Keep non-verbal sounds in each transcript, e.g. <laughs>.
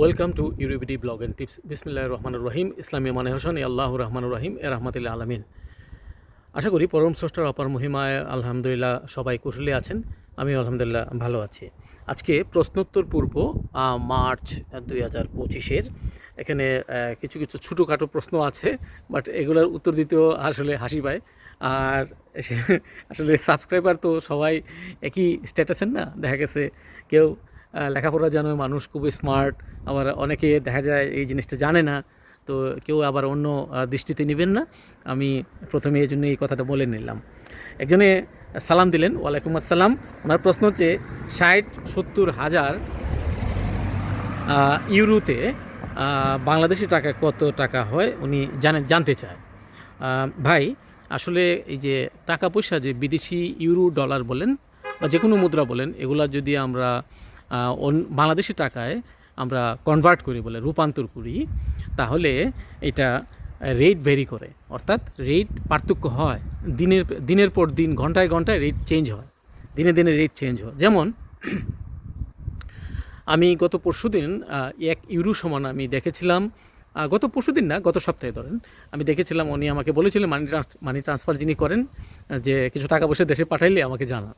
Welcome to Euro BD blog and tips. বিসমিল্লাহ রহমানুর রহিম। ইসলামী মানে হোসেন আল্লাহ রহমানুর রহিম, এ রহমতুল্লাহ আলমিন। আশা করি পরম স্রষ্টার অপার মহিমায় আলহামদুলিল্লাহ সবাই কুশলে আছেন। আমি আলহামদুলিল্লাহ ভালো আছি। আজকে প্রশ্নোত্তর পূর্ব মার্চ দুই হাজার পঁচিশের। এখানে কিছু কিছু ছোটোখাটো প্রশ্ন আছে, বাট এগুলোর উত্তর দিতেও আসলে হাসি পায়। আর <laughs> আসলে সাবস্ক্রাইবার তো সবাই একই স্ট্যাটাসের না? দেখা গেছে কেউ লেখাপড়া জানে, মানুষ খুবই স্মার্ট আবার অনেকে দেখা যায় এই জিনিসটা জানে না, তো কেউ আবার অন্য দৃষ্টিতে নেবেন না। আমি প্রথমে এই জন্য এই কথাটা বলে নিলাম। একজনে সালাম দিলেন, ওয়ালাইকুম আসসালাম। ওনার প্রশ্ন হচ্ছে, ষাট সত্তর হাজার ইউরোতে বাংলাদেশি টাকা কত টাকা হয়? উনি জানেন জানতে চায়। ভাই, আসলে এই যে টাকা পয়সা যে বিদেশি ইউরো ডলার বলেন বা যে কোনো মুদ্রা বলেন, এগুলা যদি আমরা বাংলাদেশি টাকায় আমরা কনভার্ট করি বলে, রূপান্তর করি, তাহলে এটা রেট ভেরি করে। অর্থাৎ রেট পার্থক্য হয়। দিনের দিনের পর দিন, ঘন্টায় ঘন্টায় রেট চেঞ্জ হয়। দিনে দিনে রেট চেঞ্জ হয়। যেমন, আমি গত পরশু দিন এক ইউরো সমান আমি দেখেছিলাম গত পরশু দিন না, গত সপ্তাহে ধরেন, আমি দেখেছিলাম, উনি আমাকে বলেছিলেন মানি মানি ট্রান্সফার যিনি করেন, যে কিছু টাকা পয়সা দেশে পাঠাইলে আমাকে জানান।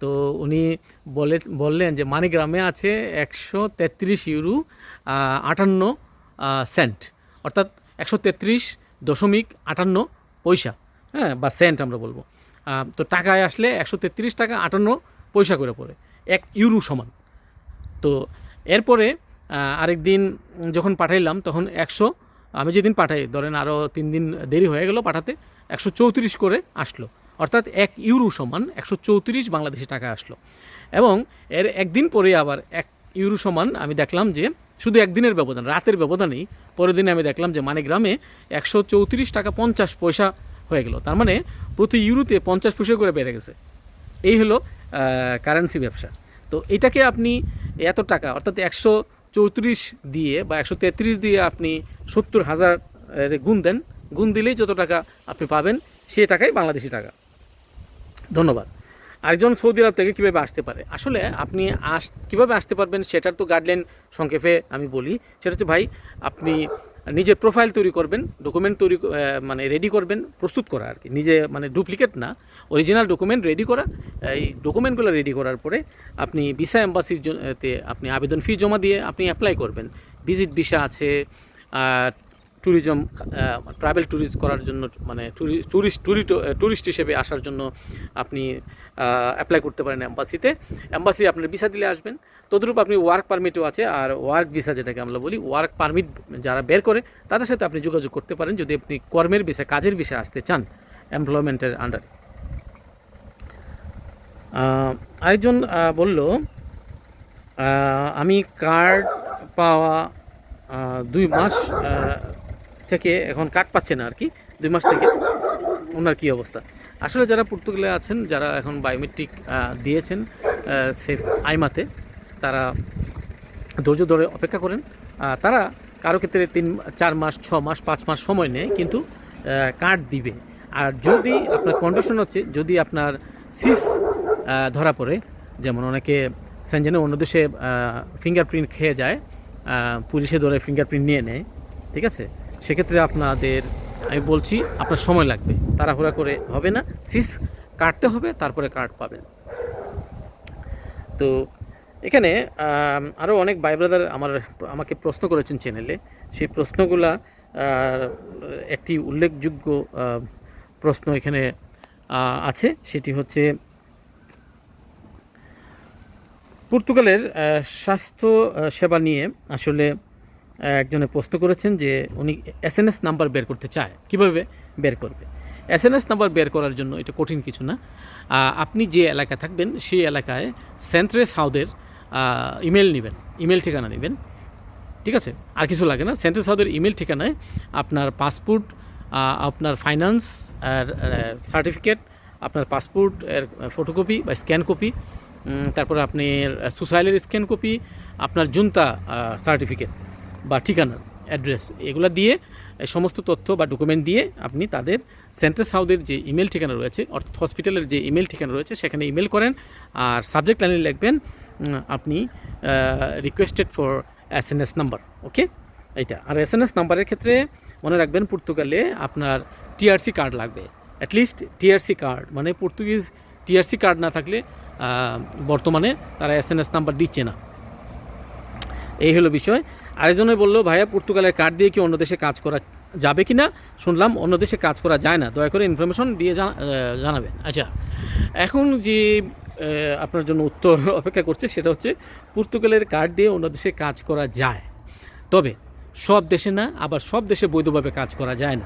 তো উনি বলে, বললেন যে মানিগ্রামে আছে একশো তেত্রিশ ইউরো আটান্ন সেন্ট। অর্থাৎ একশো তেত্রিশ দশমিক আটান্ন পয়সা হ্যাঁ বা সেন্ট আমরা বলব। তো টাকায় আসলে একশো তেত্রিশ টাকা আটান্ন পয়সা করে পড়ে, এক ইউরো সমান। তো এরপরে আরেক দিন যখন পাঠাইলাম, তখন একশো, আমি যেদিন পাঠাই, ধরেন আরও তিন দিন দেরি হয়ে গেল পাঠাতে, একশো চৌত্রিশ করে আসলো। অর্থাৎ এক ইউরো সমান একশো চৌত্রিশ বাংলাদেশি টাকা আসলো। এবং এর একদিন পরে আবার এক ইউরো সমান আমি দেখলাম যে শুধু একদিনের ব্যবধান, রাতের ব্যবধানেই পরের দিনে আমি দেখলাম যে মানে গ্রামে একশো চৌত্রিশ টাকা পঞ্চাশ পয়সা হয়ে গেল। তার মানে প্রতি ইউরোতে পঞ্চাশ পয়সা করে বেড়ে গেছে। এই হলো কারেন্সি ব্যবসা। তো এটাকে আপনি এত টাকা, অর্থাৎ একশো চৌত্রিশ দিয়ে বা একশো তেত্রিশ দিয়ে আপনি সত্তর হাজার গুণ দেন। গুণ দিলেই যত টাকা আপনি পাবেন, সে টাকাই বাংলাদেশি টাকা। ধন্যবাদ। আরেকজন সৌদি আরব থেকে কীভাবে আসতে পারে? আসলে আপনি আস, কীভাবে আসতে পারবেন সেটার তো গাইডলাইন সংক্ষেপে আমি বলি। সেটা হচ্ছে ভাই, আপনি নিজের প্রোফাইল তৈরি করবেন ডকুমেন্ট তৈরি মানে রেডি করবেন, প্রস্তুত করা আর কি। নিজে মানে ডুপ্লিকেট না অরিজিনাল ডকুমেন্ট রেডি করা, এই ডকুমেন্টগুলো রেডি করার পরে আপনি ভিসা এম্বাসির তে আপনি আবেদন ফি জমা দিয়ে আপনি অ্যাপ্লাই করবেন। ভিজিট ভিসা আছে ট্যুরিজম ট্রাভেল ট্যুরিস্ট করার জন্য মানে ট্যুরিস্ট ট্যুরিস্ট হিসেবে আসার জন্য আপনি অ্যাপ্লাই করতে পারেন অ্যাম্বাসিতে অ্যাম্বাসি আপনার ভিসা দিলে আসবেন। তদ্রূপ আপনি ওয়ার্ক পারমিটও আছে, আর ওয়ার্ক ভিসা যেটাকে আমরা বলি ওয়ার্ক পারমিট যারা বের করে, তাদের সাথে আপনি যোগাযোগ করতে পারেন যদি আপনি কর্মের ভিসা কাজের ভিসা আসতে চান এমপ্লয়মেন্টের আন্ডারে আরেকজন বলল আমি কার্ড পাওয়া দুই মাস থেকে এখন কার্ড পাচ্ছে না আর কি, দুই মাস থেকে। ওনার কী অবস্থা? আসলে যারা পর্তুগালে আছেন, যারা এখন বায়োমেট্রিক দিয়েছেন সেফ আইমাতে, তারা ধৈর্য ধরে অপেক্ষা করেন। তারা কারও ক্ষেত্রে তিন, চার মাস, ছ মাস, পাঁচ মাস সময় নেয়, কিন্তু কার্ড দিবে। আর যদি আপনার কন্ডিশন হচ্ছে, যদি আপনার সিস ধরা পড়ে, যেমন অনেকে সেনজেনে অন্য দেশে ফিঙ্গারপ্রিন্ট খেয়ে যায় পুলিশে ধরে ফিঙ্গারপ্রিন্ট নিয়ে নেয়, ঠিক আছে? সেক্ষেত্রে আপনাদের, আমি বলছি আপনার সময় লাগবে। তাড়াহুড়া করে হবে না। সিস, কাটতে হবে, তারপরে কার্ড পাবেন। তো এখানে আরও অনেক ভাই ব্রাদার আমার, আমাকে প্রশ্ন করেছেন চ্যানেলে। সেই প্রশ্নগুলা একটি উল্লেখযোগ্য প্রশ্ন এখানে আছে। সেটি হচ্ছে, পর্তুগালের স্বাস্থ্য সেবা নিয়ে আসলে একজনে প্রশ্ন করেছেন যে উনি এসএনএস নাম্বার বের করতে চায়। কীভাবে বের করবে? এসএনএস নাম্বার বের করার জন্য এটা কঠিন কিছু না। আপনি যে এলাকায় থাকবেন, সেই এলাকায় সেন্ট্রে সাউদের ইমেল নেবেন ইমেল ঠিকানা নেবেন। ঠিক আছে? আর কিছু লাগে না। সেন্ট্রাল সাউথের ইমেল ঠিকানায় আপনার পাসপোর্ট আপনার ফাইন্যান্স আর সার্টিফিকেট আপনার পাসপোর্ট, এর ফটোকপি বা স্ক্যান কপি তারপরে আপনি সুসাইলের স্ক্যান কপি আপনার জুনতা সার্টিফিকেট বা ঠিকানার অ্যাড্রেস এগুলো দিয়ে সমস্ত তথ্য বা ডকুমেন্ট দিয়ে আপনি তাদের সেন্ট্রাল সাউথের যে ইমেল ঠিকানা রয়েছে, অর্থাৎ হসপিটালের যে ইমেল ঠিকানা রয়েছে, সেখানে ইমেল করেন আর সাবজেক্ট লাইনে লিখবেন আপনি requested for S N S number okay এইটা। আর এস এন এস নাম্বারের ক্ষেত্রে মনে রাখবেন, পর্তুগালে আপনার টিআরসি কার্ড লাগবে। অ্যাটলিস্ট টিআরসি কার্ড মানে পর্তুগিজ টিআরসি কার্ড না থাকলে বর্তমানে তারা এস এন এস নাম্বার দিচ্ছে না। এই হলো বিষয়। আরেকজনে বলল, ভাইয়া, পর্তুগালের কার্ড দিয়ে কি অন্য দেশে কাজ করা যাবে কি না শুনলাম, অন্য দেশে কাজ করা যায় না। দয়া করে ইনফরমেশন দিয়ে জানা- জানাবেন। আচ্ছা এখন যে আপনার জন্য উত্তর <laughs> অপেক্ষা করছে, সেটা হচ্ছে পর্তুগালের কার্ড দিয়ে অন্য দেশে কাজ করা যায়। তবে সব দেশে না, আবার সব দেশে বৈধভাবে কাজ করা যায় না।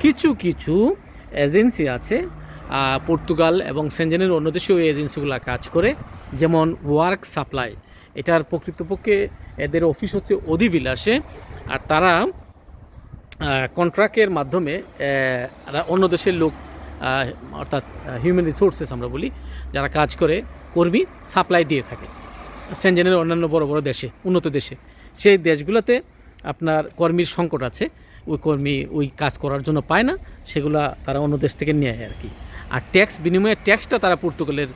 কিছু কিছু এজেন্সি আছে পর্তুগাল এবং সেনজেনের অন্য দেশেও এই এজেন্সিগুলো কাজ করে, যেমন ওয়ার্ক সাপ্লাই। এটার প্রকৃতপক্ষে এদের অফিস হচ্ছে অধিবিলাসে, আর তারা কন্ট্রাক্টের মাধ্যমে অন্য দেশের লোক অর্থাৎ হিউম্যান রিসোর্সেস আমরা বলি, যারা কাজ করে, কর্মী সাপ্লাই দিয়ে থাকে। সেনজেনের অন্যান্য বড় বড় দেশে, উন্নত দেশে। সেই দেশগুলোতে আপনার কর্মীর সংকট আছে, ওই কর্মী ওই কাজ করার জন্য পায় না, সেগুলা তারা অন্য দেশ থেকে নিয়ে আর কি। আর ট্যাক্স বিনিময়ে ট্যাক্সটা তারা পর্তুগালের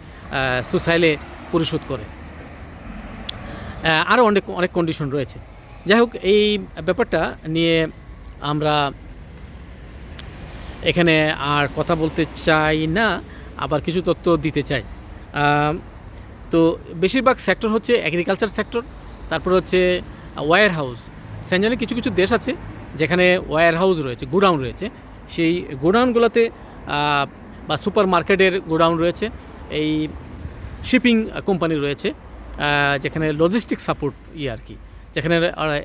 সোসাইলে পরিশোধ করে। আরও অনেক অনেক কন্ডিশন রয়েছে। যাই হোক, এই ব্যাপারটা নিয়ে আমরা এখানে আর কথা বলতে চাই না, আবার কিছু তথ্য দিতে চাই। তো বেশিরভাগ সেক্টর হচ্ছে এগ্রিকালচার সেক্টর তারপর হচ্ছে ওয়্যার হাউস সেঞ্জানে কিছু কিছু দেশ আছে যেখানে ওয়্যার হাউস রয়েছে, গোডাউন রয়েছে। সেই গোডাউনগুলোতে বা সুপার মার্কেটের গোডাউন রয়েছে। এই শিপিং কোম্পানি রয়েছে। যেখানে লজিস্টিক সাপোর্ট ইয়ে আর কি। যেখানে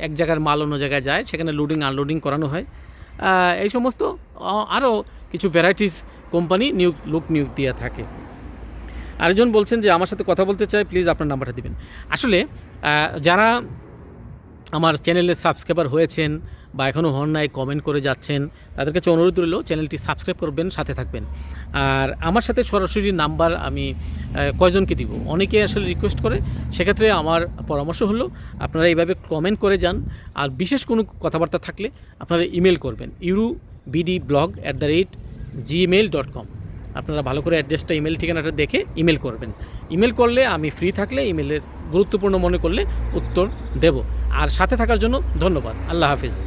এক জায়গার মাল অন্য জায়গায় যায়, সেখানে লোডিং আনলোডিং করানো হয়। এই সমস্ত আরও কিছু ভ্যারাইটিস কোম্পানি নিয়োগ লোক নিয়োগ দিয়ে থাকে। আরেকজন বলছেন যে, আমার সাথে কথা বলতে চাই প্লিজ আপনার নাম্বারটা দিবেন। আসলে যারা আমার চ্যানেলের সাবস্ক্রাইবার হয়েছেন বা এখনও হন নাই কমেন্ট করে যাচ্ছেন, তাদের কাছে অনুরোধ রইল চ্যানেলটি সাবস্ক্রাইব করবেন, সাথে থাকবেন। আর আমার সাথে সরাসরি নাম্বার আমি কয়জনকে দিব? অনেকে আসলে রিকোয়েস্ট করে, সেক্ষেত্রে আমার পরামর্শ হলো, আপনারা এইভাবে কমেন্ট করে যান, আর বিশেষ কোনো কথাবার্তা থাকলে আপনারা ইমেল করবেন euro BD blog at the rate Gmail dot com আপনারা ভালো করে অ্যাড্রেসটা ইমেল ঠিকানাটা দেখে ইমেল করবেন। ইমেল করলে আমি ফ্রি থাকলে ইমেলের গুরুত্বপূর্ণ মনে করলে উত্তর দেব। আর সাথে থাকার জন্য ধন্যবাদ। আল্লাহ হাফিজ।